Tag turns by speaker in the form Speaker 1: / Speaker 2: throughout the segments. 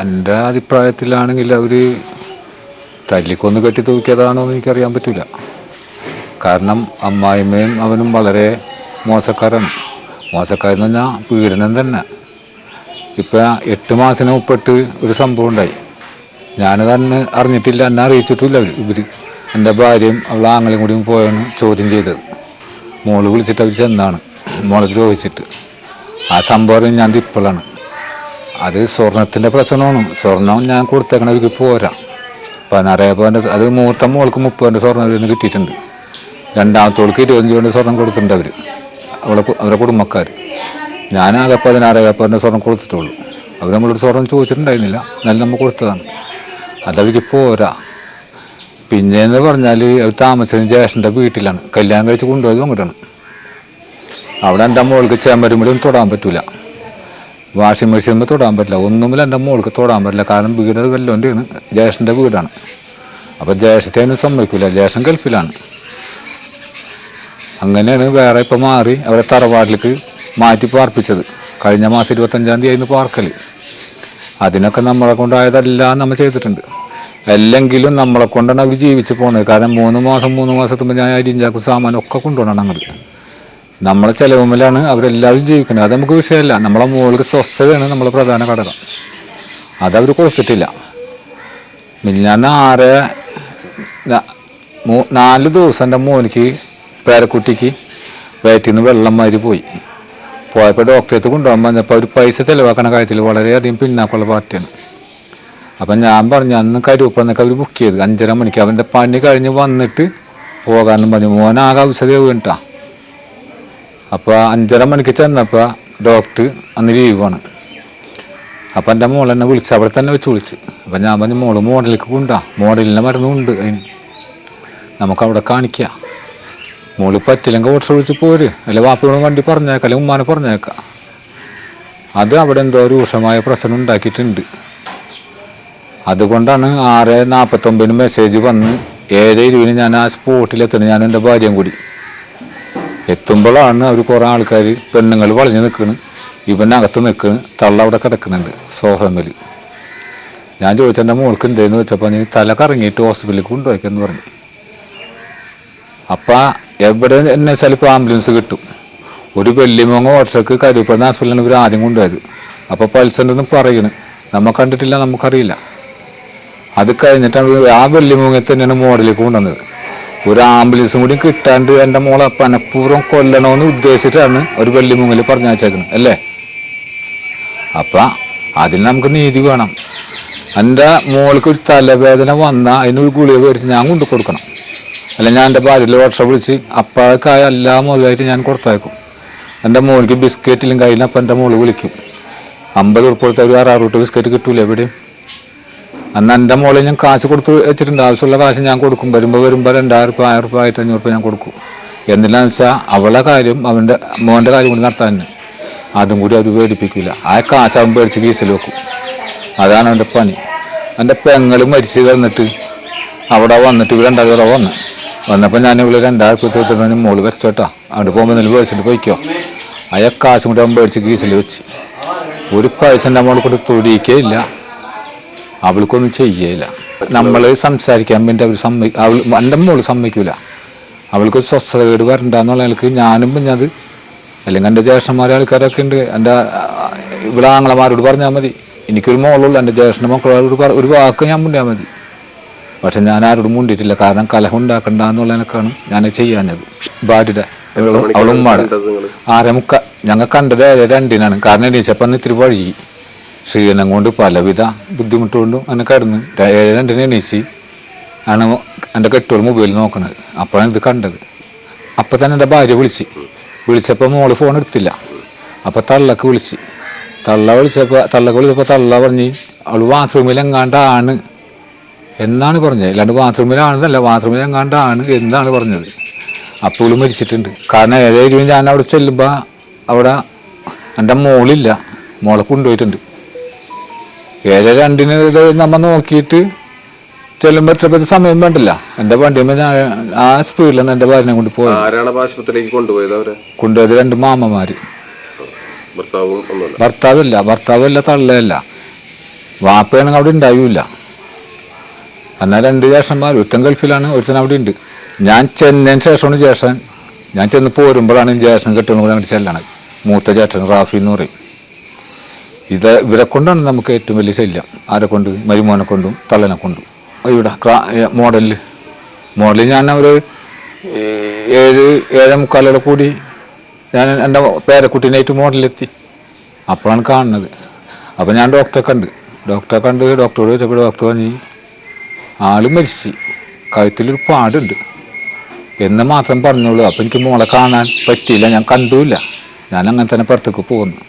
Speaker 1: എന്റെ അഭിപ്രായത്തിലാണെങ്കിൽ അവർ തല്ലിക്കൊന്ന് കെട്ടി തൂക്കിയതാണോ എന്ന് എനിക്കറിയാൻ പറ്റില്ല കാരണം അമ്മായിമ്മയും അവനും വളരെ മോശക്കാരാണ്. മോശക്കാരെന്ന് പറഞ്ഞാൽ പീഡനം തന്നെ. ഇപ്പം എട്ട് മാസത്തിന് മുപ്പിട്ട് ഒരു സംഭവം ഉണ്ടായി. ഞാനത് അന്ന് അറിഞ്ഞിട്ടില്ല എന്നെ അറിയിച്ചിട്ടില്ല അവർ ഇവർ എന്റെ ഭാര്യയും അവളെ ആങ്ങളെയും കൂടിയും പോയാണ് ചോദ്യം ചെയ്തത്. മോൾ വിളിച്ചിട്ട് അവർ ചെന്നാണ്. മോളെ ദ്രോഹിച്ചിട്ട്. ആ സംഭവം ഞാൻ ഇപ്പോഴാണ്. അത് സ്വർണത്തിന്റെ പ്രശ്നമാണ്. സ്വർണം ഞാൻ കൊടുത്തേക്കണ എനിക്ക് പോരാ. പതിനാറേ പവന്റെ അത് മൂത്ത മോൾക്ക് മുപ്പതിന്റെ സ്വർണം അവരിൽ നിന്ന് കിട്ടിയിട്ടുണ്ട്. രണ്ടാമത്തോൾക്ക് ഇരുപത്തഞ്ച് പവന്റെ സ്വർണം കൊടുത്തിട്ടുണ്ട് അവർ അവളെ അവരുടെ കുടുംബക്കാർ ഞാനാകെ പതിനാറേ പവന്റെ സ്വർണം കൊടുത്തിട്ടുള്ളൂ. അവർ നമ്മളോട് സ്വർണം ചോദിച്ചിട്ടുണ്ടായിരുന്നില്ല. എന്നാലും നമ്മൾ കൊടുത്തതാണ്. അതവർക്ക് പോരാ. പിന്നെയെന്ന് പറഞ്ഞാൽ അവർ താമസിച്ചത് ജ്യേഷ്ഠന്റെ വീട്ടിലാണ്. കല്യാണം കഴിച്ച് കൊണ്ടുപോയത് അങ്ങോട്ടാണ്. അവിടെ എന്റെ മോൾക്ക് ചേമ്പരുമ്പോഴും തൊടാൻ പറ്റൂല. വാഷിംഗ് മെഷീനിൽ തൊടാൻ പറ്റില്ല. ഒന്നുമില്ല എന്റെ മോൾക്ക് തൊടാൻ പറ്റില്ല. കാരണം വീട് വല്ലോന്റെയാണ്. ജേഷന്റെ വീടാണ്. അപ്പോൾ ജേഷത്തെ അതിന് സമ്മതിക്കില്ല ജേഷൻ ഗൾഫിലാണ്. അങ്ങനെയാണ് വേറെ ഇപ്പോൾ മാറി അവരെ തറവാട്ടിലേക്ക് മാറ്റി പാർപ്പിച്ചത് കഴിഞ്ഞ മാസം ഇരുപത്തഞ്ചാം തീയതി ആയിരുന്നു പാർക്കൽ അതിനൊക്കെ നമ്മളെ കൊണ്ടായതെല്ലാം നമ്മൾ ചെയ്തിട്ടുണ്ട്. അല്ലെങ്കിലും നമ്മളെ കൊണ്ടാണ് അവർ ജീവിച്ച് പോകുന്നത്. കാരണം മൂന്ന് മാസം മൂന്ന് മാസത്തുമ്പോൾ ഞാൻ അരിഞ്ചാക്കും സാമാനൊക്കെ കൊണ്ടുപോകണം അങ്ങോട്ട്. നമ്മളെ ചിലവുമ്പിലാണ് അവരെല്ലാവരും ജീവിക്കുന്നത്. അത് നമുക്ക് വിഷയമല്ല. നമ്മളെ മോൾക്ക് സ്വസ്ഥതയാണ് നമ്മളെ പ്രധാന ഘടകം. അതവർ കൊടുത്തിട്ടില്ല. മിഞ്ഞാന്ന് ആറ് നാല് ദിവസം എന്റെ മോനിക്ക് പേരക്കുട്ടിക്ക് വയറ്റിൽ നിന്ന് വെള്ളം മാതിരി പോയി. പോയപ്പോൾ ഡോക്ടറെ കൊണ്ടുപോകാൻ പറഞ്ഞപ്പോൾ അവർ പൈസ ചിലവാക്കണ കാര്യത്തിൽ വളരെയധികം പിന്നാക്കുള്ള പാർട്ടിയാണ്. അപ്പം ഞാൻ പറഞ്ഞു അന്ന് കരുവപ്പന്നൊക്കെ അവർ ബുക്ക് ചെയ്ത്. അഞ്ചര മണിക്ക് അവന്റെ പണി കഴിഞ്ഞ് വന്നിട്ട് പോകാമെന്നും പറഞ്ഞു. മോനാകെ ഔഷധം വീണിട്ടാ അപ്പോൾ അഞ്ചര മണിക്ക് ചെന്നപ്പോൾ ഡോക്ടർ അന്ന് ലീവാണ് അപ്പം എന്റെ മോൾ എന്നെ വിളിച്ച് അവിടെ തന്നെ വെച്ച് വിളിച്ച്. അപ്പം ഞാൻ പറഞ്ഞു മോൾ മോഡലിലേക്ക് കൊണ്ടാ മോഡലിന്റെ മരുന്നുണ്ട് അതിന്. നമുക്ക് അവിടെ കാണിക്ക. മോൾ പറ്റില്ലെങ്കിൽ ഓട്ടോ വിളിച്ച് പോര്. അല്ലെ വാപ്പയോട് വണ്ടി പറഞ്ഞേക്കാം അല്ലെങ്കിൽ ഉമ്മാനെ പറഞ്ഞേക്ക. അത് അവിടെ എന്തോ രൂക്ഷമായ പ്രശ്നം ഉണ്ടാക്കിയിട്ടുണ്ട്. അതുകൊണ്ടാണ് ആറ് നാൽപ്പത്തൊമ്പതിന് മെസ്സേജ് വന്ന് ഏഴ് ഇരുപതിന് ഞാൻ ആ സ്പോട്ടിലെത്തുന്നത് ഞാൻ എന്റെ ഭാര്യയും കൂടി. എത്തുമ്പോഴാണ് അവർ കുറേ ആൾക്കാർ പെണ്ണുങ്ങൾ വളഞ്ഞു നിൽക്കണ്. ഇവനകത്ത് നിൽക്കണ്. തള്ള അവിടെ കിടക്കുന്നുണ്ട് സോഫമേൽ ഞാൻ ചോദിച്ചെന്റെ മോൾക്ക് എന്തേന്ന്? വെച്ചപ്പോൾ നീ തല കറങ്ങിയിട്ട് ഹോസ്പിറ്റലിൽ കൊണ്ടുപോയിക്കെന്ന് പറഞ്ഞു. അപ്പം എവിടെ എന്നെ വെച്ചാൽ ഇപ്പോൾ ആംബുലൻസ് കിട്ടും. ഒരു വെല്ലിമോങ്ങ ഓട്ടർക്ക് കരുപ്പെടുന്ന ഹോസ്പിറ്റലാണ് ഇവർ ആദ്യം കൊണ്ടുപോയത്. അപ്പോൾ പൾസന്റെ പറയണ്. നമ്മൾ കണ്ടിട്ടില്ല നമുക്കറിയില്ല. അത് കഴിഞ്ഞിട്ടാണ് ആ വെള്ളിമൂങ്ങ തന്നെയാണ് മോഡലിലേക്ക് കൊണ്ടുവന്നത്. ഒരു ആംബുലൻസും കൂടി കിട്ടാണ്ട് എന്റെ മോളെ പനപ്പൂർവം കൊല്ലണമെന്ന് ഉദ്ദേശിച്ചിട്ടാണ് ഒരു വെള്ളിമുങ്ങൽ പറഞ്ഞു വെച്ചേക്കുന്നത് അല്ലേ? അപ്പം അതിന് നമുക്ക് നീതി വേണം. എന്റെ മോൾക്ക് ഒരു തലവേദന വന്നാൽ അതിനൊരു ഗുളിക മേടിച്ച് ഞാൻ കൊണ്ടു കൊടുക്കണം. അല്ല ഞാൻ എന്റെ ഭാര്യയിൽ വർഷം വിളിച്ച് അപ്പോഴേക്കായ എല്ലാ മുതലായിട്ട് ഞാൻ കൊടുത്തയക്കും. എന്റെ മോൾക്ക് ബിസ്ക്കറ്റിലും കയ്യിലും അപ്പം എന്റെ മോൾ വിളിക്കും. അമ്പത് ഉറുപ്പ് കൊടുത്ത ഒരു ആറാറ് ബിസ്ക്കറ്റ് കിട്ടൂല എവിടെയും? അന്ന് എന്റെ മോളെ ഞാൻ കാശ് കൊടുത്ത് വെച്ചിട്ടുണ്ട്. ആവശ്യമുള്ള കാശ് ഞാൻ കൊടുക്കും. വരുമ്പോൾ വരുമ്പോൾ രണ്ടായിരം രൂപ ആയിരം രൂപ ആയിരത്തി അഞ്ഞൂറ് രൂപ ഞാൻ കൊടുക്കും. എന്തിനാന്ന് വെച്ചാൽ അവളെ കാര്യം അവന്റെ മോന്റെ കാര്യം കൂടി നടത്താൻ തന്നെ. അതും കൂടി അവർ പേടിപ്പിക്കില്ല ആ കാശ് അവൻ പേടിച്ച് കീസിൽ വെക്കും. അതാണ് അവന്റെ പണി. എന്റെ പെങ്ങൾ മരിച്ച് കിടന്നിട്ട് അവിടെ വന്നിട്ട് ഇവർ രണ്ടായിരം രൂപ വന്നു. വന്നപ്പോൾ ഞാൻ ഇവിടെ രണ്ടായിരം രൂപ തീർത്തിട്ട് മോൾ വെച്ചോട്ടാ അവിടെ പോകുമ്പോൾ നെല്ല് മേടിച്ചിട്ട് പോയിക്കോ. അയാൾ കാശും കൂടി അവൻ മേടിച്ച് കീസിൽ വെച്ച്. ഒരു പൈസ എന്റെ മോളെ കൊണ്ട് തൊടിയിക്കേ ഇല്ല. അവൾക്കൊന്നും ചെയ്യേല. നമ്മൾ സംസാരിക്കാൻ വേണ്ടി അവർ സമ്മതി അവൾ എന്റെ മോൾ സമ്മതിക്കൂല. അവൾക്ക് സ്വസ്ഥതകേട് വരണ്ടെന്നുള്ള എനിക്ക് ഞാനും പിന്നെ അത് അല്ലെങ്കിൽ എന്റെ ജ്യേഷ്ഠന്മാരെ ആൾക്കാരൊക്കെ ഉണ്ട്. എന്റെ ഇവിടെ ആങ്ങളമാരോട് പറഞ്ഞാൽ മതി. എനിക്കൊരു മോളുള്ളൂ എന്റെ ജ്യേഷ്ഠന്റെ മക്കളോട് ഒരു വാക്ക് ഞാൻ മുണ്ടിയാൽ മതി. പക്ഷെ ഞാൻ ആരോടും മുണ്ടിയിട്ടില്ല. കാരണം കലഹം ഉണ്ടാക്കണ്ട എന്നുള്ള നിലക്കാണ് ഞാൻ ചെയ്യാഞ്ഞത്. ഭാര്യയുടെ അവളുമ്മാട് ആരെ മുക്ക. ഞങ്ങൾ കണ്ടത് രണ്ടിനാണ്. കാരണം എണീച്ചപ്പം ഇത്തിരി വഴുകി. ക്ഷീണം കൊണ്ട് പലവിധ ബുദ്ധിമുട്ടുകൊണ്ടും അങ്ങനെ കിടന്ന്. രണ്ടിനെ രണ്ടിന് എണീച്ച് ആണ് എന്റെ കെട്ടുകൾ മൊബൈൽ നോക്കണത്. അപ്പോഴാണ് ഇത് കണ്ടത്. അപ്പോൾ തന്നെ എന്റെ ഭാര്യ വിളിച്ച്. വിളിച്ചപ്പോൾ മോൾ ഫോൺ എടുത്തില്ല. അപ്പോൾ തള്ളക്ക് വിളിച്ച്. തള്ള വിളിച്ചപ്പോൾ തള്ളക്ക് വിളിച്ചപ്പോൾ തള്ള പറഞ്ഞ് അവൾ ബാത്റൂമിൽ എങ്ങാണ്ടാണ്? എന്നാണ് പറഞ്ഞത്. അല്ലാണ്ട് ബാത്റൂമിലാണെന്നല്ല ബാത്റൂമിൽ എങ്ങാണ്ടാണ് എന്നാണ് പറഞ്ഞത്. അപ്പോൾ മരിച്ചിട്ടുണ്ട്. കാരണം ഏതായാലും ഞാൻ അവിടെ ചെല്ലുമ്പോൾ അവിടെ എന്റെ മോളില്ല. മോളെ കൊണ്ടുപോയിട്ടുണ്ട്. ഏഴ് രണ്ടിന് ഇത് നമ്മ നോക്കിയിട്ട് ചെല്ലുമ്പോൾ എത്ര പേര് സമയം വേണ്ടില്ല? എന്റെ വണ്ടിയമ്മ ഞാൻ ആ സ്പീഡിലാണ് എന്റെ ഭാര്യനെ കൊണ്ട് പോയത്
Speaker 2: ആശുപത്രിയിലേക്ക് കൊണ്ടുപോയത് അവരെ?
Speaker 1: കൊണ്ടുപോയത് രണ്ട്
Speaker 2: മാമ്മമാര് ഭർത്താവില്ല
Speaker 1: ഭർത്താവില്ല ഭർത്താവല്ല തള്ളയല്ല. വാപ്പയാണെങ്കിൽ അവിടെ ഉണ്ടാവില്ല. എന്നാൽ രണ്ട് ജേഷന്മാർ ഒരുത്തൻ ഗൾഫിലാണ് ഒരുത്തൻ അവിടെ ഉണ്ട്. ഞാൻ ചെന്നതിന് ശേഷമാണ് ജേഷൻ ഞാൻ ചെന്ന് പോരുമ്പോഴാണ് ജേഷൻ കെട്ടുന്ന കൂടെ അങ്ങോട്ട് ചെല്ലണത്. മൂത്ത ജേഷൻ റാഫി എന്ന് പറയും. ഇത് ഇവരെ കൊണ്ടാണ് നമുക്ക് ഏറ്റവും വലിയ ശല്യം. ആരെ കൊണ്ട്? മരുമോനെ കൊണ്ടും തള്ളനെ കൊണ്ടും. ഇവിടെ മോഡലിൽ മോഡലിൽ ഞാൻ ഒരു ഏഴ് ഏഴേ മുക്കാലോടെ കൂടി ഞാൻ എന്റെ പേരക്കുട്ടീനായിട്ട് മോഡലിലെത്തി അപ്പോഴാണ് കാണുന്നത്. അപ്പോൾ ഞാൻ ഡോക്ടറെ കണ്ട്. ഡോക്ടറെ കണ്ട് ഡോക്ടറോട് ചോദിച്ചപ്പോൾ ഡോക്ടർ പറഞ്ഞു ആൾ മരിച്ച്. കഴുത്തിലൊരു പാടുണ്ട്. എന്ന് മാത്രം പറഞ്ഞോളൂ അപ്പം എനിക്ക് മോളെ കാണാൻ പറ്റിയില്ല. ഞാൻ കണ്ടുമില്ല. ഞാൻ അങ്ങനെ തന്നെ പുറത്തേക്ക് പോകുന്നു.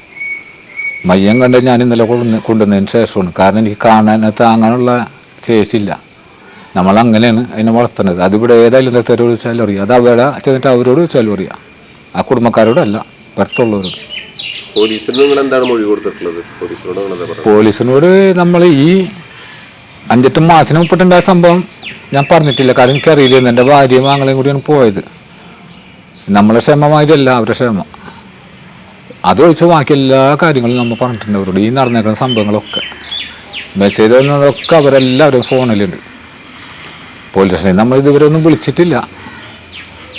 Speaker 1: മയ്യം കണ്ട് ഞാൻ ഇന്നലെ കൊണ്ടുവന്ന് കൊണ്ടുവന്നതിന് ശേഷമാണ്. കാരണം എനിക്ക് കാണാൻ താങ്ങാനുള്ള ശേഷിയില്ല നമ്മൾ അങ്ങനെയാണ് അതിനെ വളർത്തുന്നത്. അതിവിടെ ഏതായാലും നിർത്തവരോട് ചോദിച്ചാലും അറിയാം. അത് അവിടെ ചെന്നിട്ട് അവരോട് ചോദിച്ചാലും അറിയാം. ആ കുടുംബക്കാരോടല്ല പുറത്തുള്ളവരോട്.
Speaker 2: പോലീസിനോട്
Speaker 1: നമ്മൾ ഈ അഞ്ചെട്ട് മാസത്തിന് മുപ്പിട്ടുണ്ടായ സംഭവം ഞാൻ പറഞ്ഞിട്ടില്ല. കാരണം എനിക്കറിയില്ല. എന്റെ ഭാര്യയും ആങ്ങളെയും കൂടിയാണ് പോയത്. നമ്മളെ ക്ഷേമമായതല്ല അവരുടെ ക്ഷമ. അതൊഴിച്ച് ബാക്കി എല്ലാ കാര്യങ്ങളും നമ്മൾ പറഞ്ഞിട്ടുണ്ട് അവരോട്. ഈ നടന്നേക്കുന്ന സംഭവങ്ങളൊക്കെ. മെസ്സേജ് വരുന്നതൊക്കെ അവരെല്ലാവരും ഫോണിലുണ്ട്. പോലീസ് സ്റ്റേഷനിൽ നമ്മൾ ഇതുവരെ ഒന്നും വിളിച്ചിട്ടില്ല.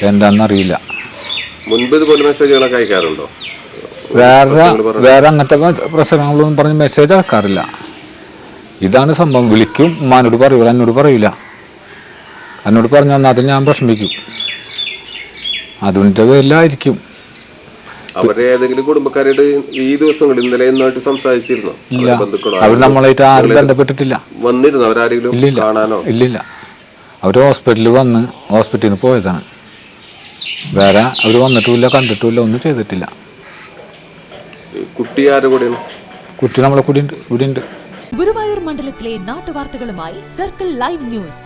Speaker 1: എന്താണെന്നറിയില്ല
Speaker 2: മുൻപ് ഇതുപോലെ മെസ്സേജുകളൊക്കെ അയക്കാറുണ്ടോ?
Speaker 1: വേറെ വേറെ അങ്ങനത്തെ പ്രശ്നങ്ങളൊന്നും പറഞ്ഞ് മെസ്സേജ് അയക്കാറില്ല. ഇതാണ് സംഭവം. വിളിക്കും. ഉമ്മാനോട് പറയൂല. എന്നോട് പറയില്ല എന്നോട് പറഞ്ഞു തന്നാൽ അത് ഞാൻ പ്രശ്നിക്കും അതിന്റെ പേരിലായിരിക്കും
Speaker 2: അവരുടെ ഏതെങ്കിലും കുടുംബക്കാരായിട്ട് ഈ ദിവസങ്ങളിൽ ഇന്നലെ ഇന്നായിട്ട് സംസാരിച്ചിരുന്നോ?
Speaker 1: ഇല്ല.
Speaker 2: അവരുടെ ബന്ധുക്കളോ
Speaker 1: അവർ നമ്മളായിട്ട് ആരും ബന്ധപ്പെട്ടിട്ടില്ല.
Speaker 2: വന്നിരുന്നു? അവരാരെങ്കിലും കാണാനോ?
Speaker 1: ഇല്ലില്ല. അവർ ഹോസ്പിറ്റലിൽ വന്ന് ഹോസ്പിറ്റലിൽ നിന്ന് പോയതാണ്. വേറെ അവർ വന്നിട്ടുമില്ല കണ്ടിട്ടുമില്ല ഒന്നും ചെയ്തിട്ടില്ല.
Speaker 2: കുട്ടി ആരുടെ കൂടെയാണ്?
Speaker 1: കുട്ടി നമ്മളെ കൂടി ഇവിടെ ഉണ്ട്.
Speaker 3: ഗുരുവായൂർ മണ്ഡലത്തിലെ നാട്ടുവാർത്തകളുമായി സർക്കിൾ ലൈവ് ന്യൂസ്.